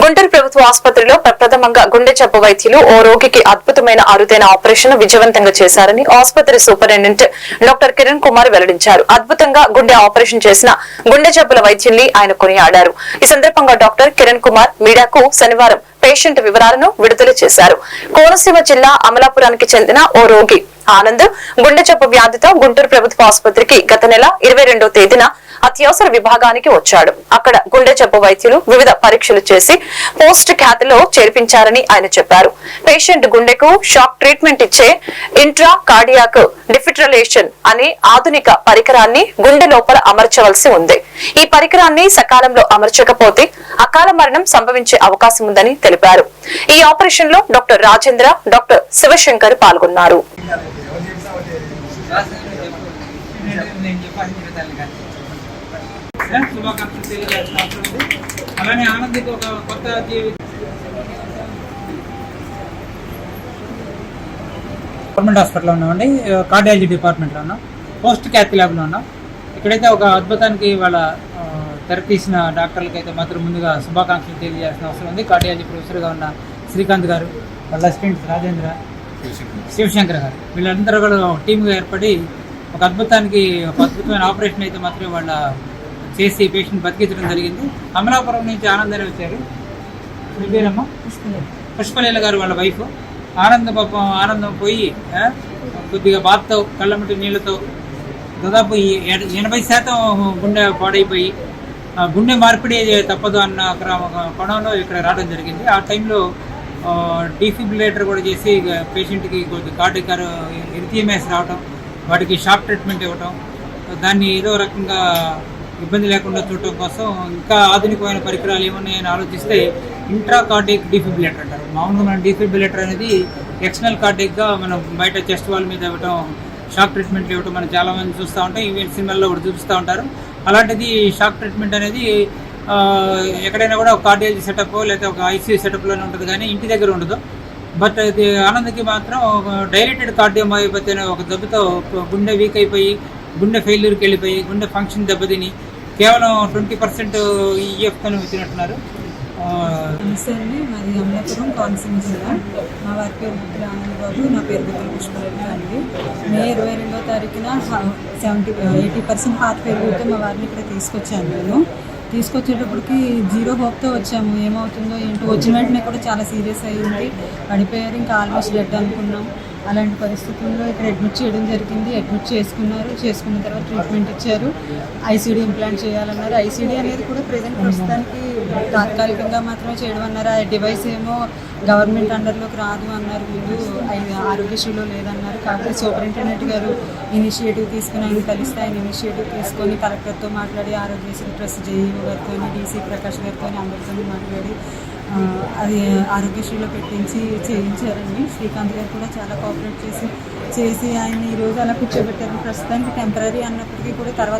గుంటూరు ప్రభుత్వ ఆసుపత్రిలో ప్రప్రథమంగా గుండె జబ్బు వైద్యులు ఓ రోగికి అద్భుతమైన అరుదైన ఆపరేషన్ విజయవంతంగా చేశారని ఆసుపత్రి సూపరింటెండెంట్ డాక్టర్ కిరణ్ కుమార్ వెల్లడించారు. అద్భుతంగా గుండె ఆపరేషన్ చేసిన గుండె జబ్బుల వైద్యుల్ని ఆయన కొనియాడారు. ఈ సందర్భంగా డాక్టర్ కిరణ్ కుమార్ మీడియాకు శనివారం పేషెంట్ వివరాలను విడుదల చేశారు. కోనసీమ జిల్లా అమలాపురానికి చెందిన ఓ రోగి ఆనంద్ గుండె జబ్బు వ్యాధితో గుంటూరు ప్రభుత్వ ఆసుపత్రికి గత నెల ఇరవై తేదీన అత్యవసర విభాగానికి వచ్చాడు. అక్కడ గుండె జబ్బు వైద్యులు వివిధ పరీక్షలు చేసి పోస్ట్ ఖ్యాతిలో చేర్పించారని ఆయన చెప్పారు. పేషెంట్ గుండెకు షాక్ ట్రీట్మెంట్ ఇచ్చే ఇంట్రా కార్డియాక్ డిఫిట్రలేషన్ అనే ఆధునిక పరికరాన్ని గుండె లోపల అమర్చవలసి ఉంది. ఈ పరికరాన్ని సకాలంలో అమర్చకపోతే అకాల మరణం సంభవించే అవకాశం ఉందని తెలిపారు. ఈ ఆపరేషన్లో డాక్టర్ రాజేంద్ర డాక్టర్ శివశంకర్ పాల్గొన్నారు నేను చెప్పాను మీరు తల్లి గారు శుభాకాంక్షలు తెలియజేసిన అవసరం ఉంది అలానే ఆనందికి ఒక కొత్త జీవి గవర్నమెంట్ హాస్పిటల్లో ఉన్నామండి. కార్డియాలజీ డిపార్ట్మెంట్లో ఉన్నాం. పోస్ట్ క్యాథ్ ల్యాబ్లో ఉన్నాం. ఇక్కడైతే ఒక అద్భుతానికి వాళ్ళ తెరతీసిన డాక్టర్లకి అయితే మాత్రం ముందుగా శుభాకాంక్షలు తెలియజేసిన అవసరం ఉంది. కార్డియాలజీ ప్రొఫెసర్గా ఉన్న శ్రీకాంత్ గారు వాళ్ళ అసిస్టెంట్ రాజేంద్ర శివశంకర్ గారు. వీళ్ళందరూ కూడా టీమ్గా ఏర్పడి ఒక అద్భుతానికి ఒక అద్భుతమైన ఆపరేషన్ అయితే మాత్రం వాళ్ళ చేసి పేషెంట్ బతికించడం జరిగింది. అమలాపురం నుంచి ఆనందనే వచ్చారు. మీ పేరమ్మా? పుష్పలీల. గారు వాళ్ళ వైఫ్ ఆనంద పాపం ఆనందం పోయి కొద్దిగా బాధతో కళ్ళమటి నీళ్ళతో దాదాపు ఎనభై శాతం గుండె పాడైపోయి ఆ, గుండె మార్పిడి తప్పదు అన్న కోణంలో ఇక్కడ రావడం జరిగింది. ఆ టైంలో డిఫిబ్రిలేటర్ కూడా చేసి పేషెంట్కి కొద్ది కార్డికర్ ఎరిథియమేస్ రావటం వాటికి షాక్ ట్రీట్మెంట్ ఇవ్వటం దాన్ని ఏదో రకంగా ఇబ్బంది లేకుండా చూడటం కోసం ఇంకా ఆధునికమైన పరికరాలు ఏమున్నాయని ఆలోచిస్తే ఇంట్రా కార్డిక్ డిఫిబ్రిలేటర్ అంటారు. మామూలుగా మన డిఫిబ్రిలేటర్ అనేది ఎక్స్టర్నల్ కార్డిక్గా మనం బయట చెస్ట్ వాల్ మీద ఇవ్వటం షాక్ ట్రీట్మెంట్ ఇవ్వటం మనం చాలామంది చూస్తూ ఉంటాం. ఈవెంట్ సినిమాల్లో కూడా చూపిస్తూ ఉంటారు. అలాంటిది షాక్ ట్రీట్మెంట్ అనేది ఎక్కడైనా కూడా ఒక కార్డియాలజీ సెటప్ లేకపోతే ఒక ఐసీయూ సెటప్లోనే ఉంటుంది కానీ ఇంటి దగ్గర ఉండదు. బట్ ఇది ఆనంద్కి మాత్రం డైరెక్టెడ్ కార్డియోమయోపతి అనే ఒక దెబ్బతో గుండె వీక్ అయిపోయి గుండె ఫెయిల్యూర్కి వెళ్ళిపోయి గుండె ఫంక్షన్ దెబ్బతిని కేవలం ట్వంటీ పర్సెంట్ ఈఎఫ్తో వచ్చినట్టున్నారు నమస్తే అండి. మాది అమలాపురం కోనసీమ జిల్లా. మా వారి పేరు బుద్ధుల ఆనందబాబు నా పేరు బుద్ధుల పుష్పలత అండి. మే ఇరవై రెండో తారీఖున సెవెంటీ ఎయిటీ పర్సెంట్ హార్ట్ ఫెయిల్యూర్తో మా వారిని ఇక్కడ తీసుకొచ్చాను నేను. తీసుకొచ్చేటప్పటికి జీరో హోప్తో వచ్చాము. ఏమవుతుందో ఏంటో వచ్చిన వెంటనే కూడా చాలా సీరియస్ అయ్యింది. పడిపోయారు. ఇంకా ఆల్మోస్ట్ డెడ్ అనుకున్నాం. అలాంటి పరిస్థితుల్లో ఇక్కడ అడ్మిట్ చేయడం జరిగింది. అడ్మిట్ చేసుకున్నారు. చేసుకున్న తర్వాత ట్రీట్మెంట్ ఇచ్చారు. ఐసీడీ ఇంప్లాంట్ చేయాలన్నారు. ఐసీడీ అనేది కూడా ప్రజెంట్ ప్రస్తుతానికి తాత్కాలికంగా మాత్రమే చేయడం అన్నారు ఆ డివైస్ ఏమో గవర్నమెంట్ అండర్లోకి రాదు అన్నారు. ముందు ఆరోగ్యశ్రీలో లేదన్నారు. కాకపోతే సూపరింటెండెంట్ గారు ఇనిషియేటివ్ తీసుకుని ఆయన కలిస్తే ఆయన ఇనిషియేటివ్ తీసుకొని కలెక్టర్తో మాట్లాడి ఆరోగ్యశ్రీ ట్రస్ట్ జేఈఓ గారితో డీసీ ప్రకాష్ గారితో అందరితో మాట్లాడి అది ఆరోగ్యశ్రీలో పెట్టించి చేయించారండి. శ్రీకాంత్ గారు కూడా చాలా కోఆపరేట్ చేసి చేసి ఆయన ఈ రోజు అలా కూర్చోబెట్టారు. ప్రస్తుతానికి టెంపరీ అన్నప్పటికీ కూడా తర్వాత